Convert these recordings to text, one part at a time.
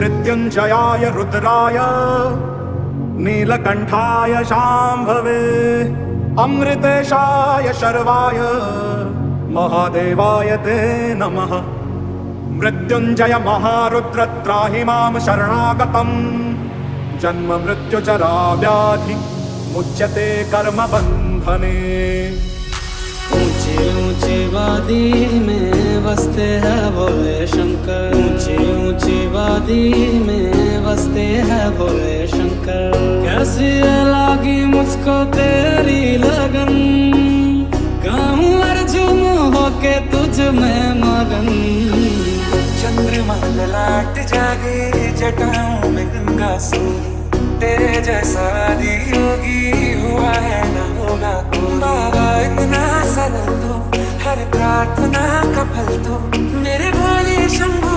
मृत्युञ्जयाय रुद्राय नीलकण्ठाय शाम्भवे अमृतेशाय शर्वाय महादेवाय ते नमः मृत्युञ्जय महारुद्र त्राहि मां शरणागतम् जन्म मृत्युचरा व्याधि मुच्यते कर्मबन्धने ऊंची ऊंची वादी में बसते हैं भोले शंकर हैं भोले शंकर। कैसी लागी मुझको तेरी लगन? गाऊं अर्जुन होके तुझ में मगन। चंद्रमा ललाट जागे जटाओं में गंगा सूरी तेरे जैसा योगी हुआ है न होगा बाबा, इतना सरल तो हर प्रार्थना का फल तो मेरे भोले शंभु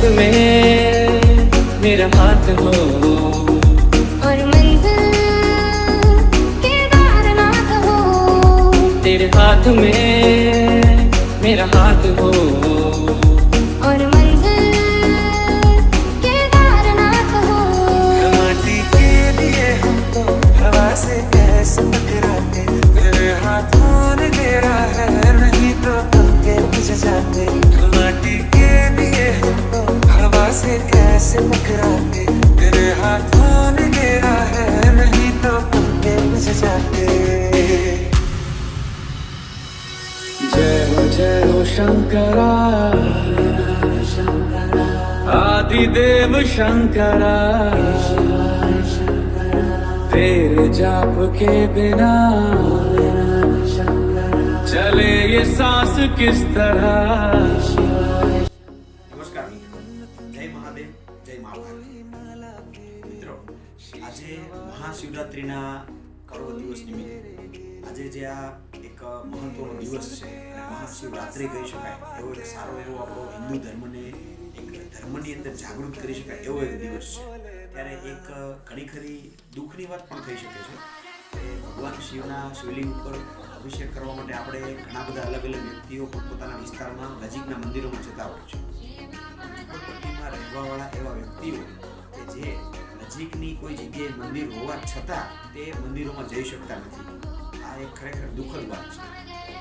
हाथ में मेरा हाथ हो और मंजिल केदारनाथ हो तेरे हाथ में मेरा हाथ हो पंखे बुझ जाते जय हो जय हो शंकरा आदिदेव शंकरा तेरे जाप के बिना चले ये सांस किस तरह નમસ્કાર મિત્રો જય મહાદેવ જય મહાભારત મિત્રો આજે મહાશિવરાત્રિના પર્વ દિવસ નિમિત્તે. આજે જે આ એક મહત્વનો દિવસ છે અને મહાશિવરાત્રિ કહી શકાય, એવો એક સારો એવો આપણો હિન્દુ ધર્મને એક ધર્મની અંદર જાગૃત કરી શકાય એવો એક દિવસ છે. ત્યારે એક ઘણી ખરી દુઃખની વાત પણ થઈ શકે છે ભગવાન શિવના શિવલિંગ ઉપર અભિષેક કરવા માટે આપણે ઘણા બધા અલગ અલગ વ્યક્તિઓ પોતાના વિસ્તારમાં નજીકના મંદિરોમાં જતા હોય છે. ઝૂંપડપટ્ટીમાં રહેવાવાળા એવા વ્યક્તિઓ કે જે નજીકની કોઈ જગ્યાએ મંદિર હોવા છતાં તે મંદિરોમાં જઈ શકતા નથી. આ એક ખરેખર દુઃખદ વાત છે.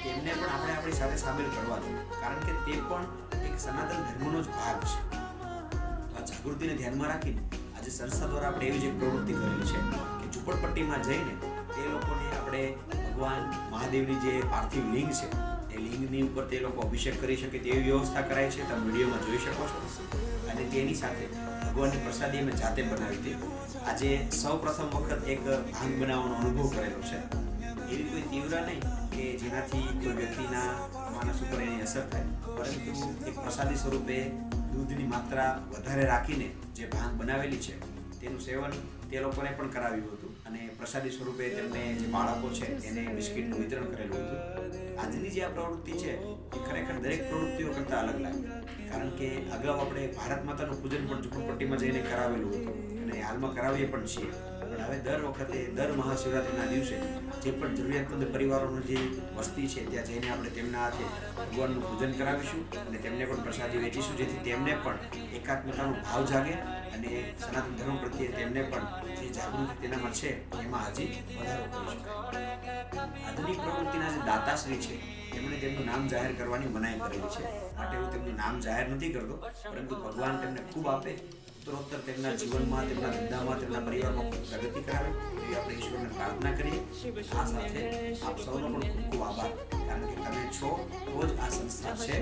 તેમને પણ આપણે આપણી સાથે સામેલ કરવા જોઈએ કારણ કે તે પણ એક સનાતન ધર્મનો જ ભાગ છે. આ જાગૃતિને ધ્યાનમાં રાખીને આજે સંસ્થા દ્વારા આપણે એવી જ એક પ્રવૃત્તિ કરેલી છે કે ઝૂંપડપટ્ટીમાં જઈને તે લોકોને આપણે ભગવાન મહાદેવની જે પાર્થિવ લિંગ છે એ લિંગની ઉપર તે લોકો અભિષેક કરી શકે તેવી વ્યવસ્થા કરાય છે. તમે વિડીયોમાં જોઈ શકો છો. અને તેની સાથે ભગવાનની પ્રસાદી અમે જાતે બનાવી હતી. આજે સૌ પ્રથમ વખત એક ભાંગ બનાવવાનો અનુભવ કરેલો છે. એવી કોઈ તીવ્ર નહીં કે જેનાથી કોઈ વ્યક્તિના માનસ ઉપર એની અસર થાય. પરંતુ એક પ્રસાદી સ્વરૂપે દૂધની માત્રા વધારે રાખીને જે ભાંગ બનાવેલી છે તેનું સેવન તે લોકોને પણ કરાવ્યું હતું. અને પ્રસાદી સ્વરૂપે તેમને જે બાળકો છે, એને બિસ્કિટનું વિતરણ કરેલું હતું. આજની જે આ પ્રવૃત્તિ છે, એ ખરેખર દરેક પ્રવૃત્તિઓ કરતાં અલગ લાગે. કારણ કે અગાઉ આપણે ભારત માતાનું પૂજન પણ ઝૂંપડપટ્ટીમાં જઈને કરાવેલું હતું. અને હાલમાં કરાવીએ પણ છીએ. પણ હવે દર વખતે, દર મહાશિવરાત્રિના દિવસે જે પણ જરૂરિયાતમંદ પરિવારોનો જે વસ્તી છે, ત્યાં જઈને આપણે તેમના હાથે ભગવાનનું પૂજન કરાવીશું અને તેમને પણ પ્રસાદી વેચીશું, જેથી તેમને પણ એકાત્મતાનો ભાવ જાગે અને સનાતન ધર્મ પ્રત્યે તેમને પણ જે જાગૃતિ તેનામાં છે, એમાં હજી વધારો કરી આજની પ્રવૃત્તિના જે દાતાશ્રી છે, તેમણે તેમનું નામ જાહેર કરવાની મનાઈ કરેલી છે. માટે હું તેમનું નામ જાહેર નથી કરતો, પરંતુ ભગવાન તેમને ખૂબ આપે ઉત્તરોત્તર તેમના જીવનમાં, તેમના ધંધામાં, તેમના પરિવારમાં પ્રગતિ કરાવે. એવી આપણે ઈશ્વરને પ્રાર્થના કરીએ. આ સાથે આપ સૌનો પણ ખૂબ ખૂબ આભાર. કારણ કે તમે છો તો જ આ સંસ્થા છે.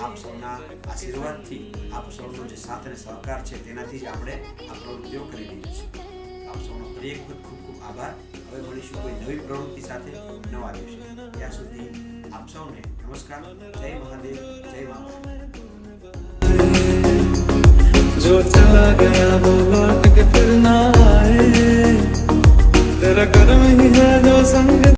આપ સૌના આશીર્વાદથી આપ સૌનો જે સાથ અને સહકાર છે, તેનાથી જ આપણે આ પ્રવૃત્તિઓ કરી દીધી છીએ. આપ સૌનો ફરી એક ખૂબ ખૂબ આભાર. હવે મળીશું કોઈ નવી પ્રવૃત્તિ સાથે નવા દિવસે. ત્યાં સુધી આપ સૌને નમસ્કાર. જય મહાદેવ જય મહાદેવ जो चला गया वो लौट के फिर ना आए तेरा कर्म ही है जो संग